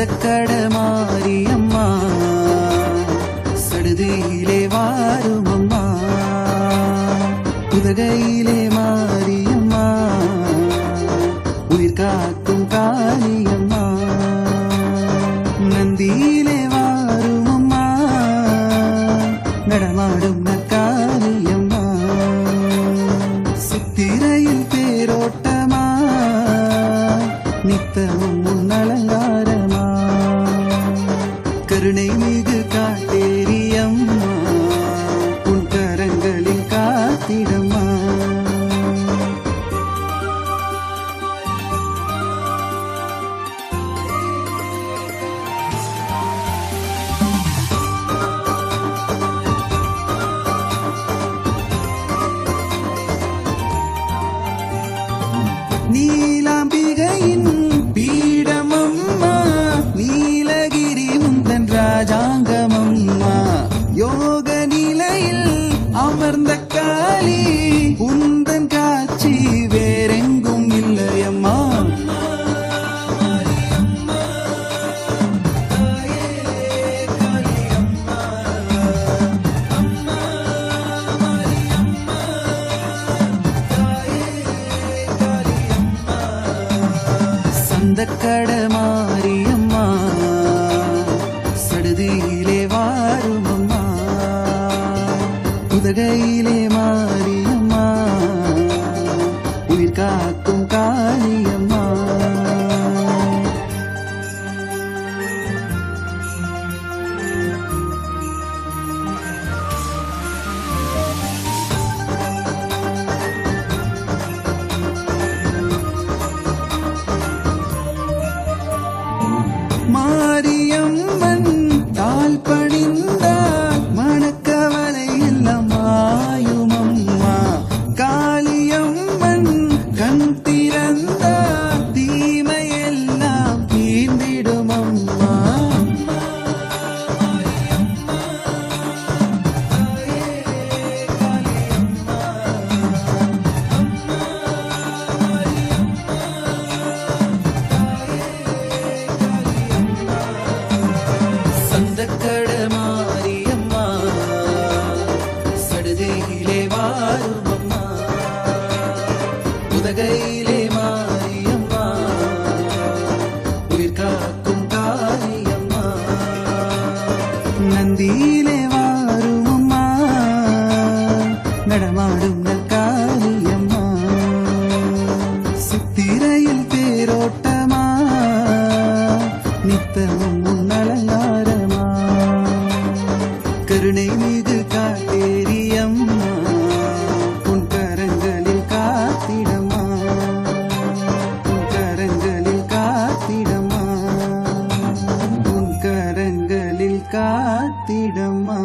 ചന്തക്കടമാരിയമ്മ സടുതിയിലെ വാരുമമ്മ. ഉതകയിലെ മാരിയമ്മ. ഉയിർ കാക്കും കാലിയമ്മ. നന്ദിയിലെ വാരുമമ്മ. നടമാടുന്ന കാലിയമ്മ സുത്തിരയിൽ പേരോട്ടമാ നിത്തവും മുന്നളങ്ങ நீலாம்பிகையின் பீடமம்மா நீலகிரி முந்தன் ராஜாங்கமம்மா. யோக நிலையில் அமர்ந்த കട മാറിയമ്മ സടുതിയിലെ വാരുമമ്മ. ഉദകയിലെ മാറി my அந்த கடமாரியம்மா சடுதியிலே வாரும் அம்மா உதகையிலே மாரியம்மா உயிர் காக்கும் காரியம்மா. நந்தியிலே காத்திடம்மா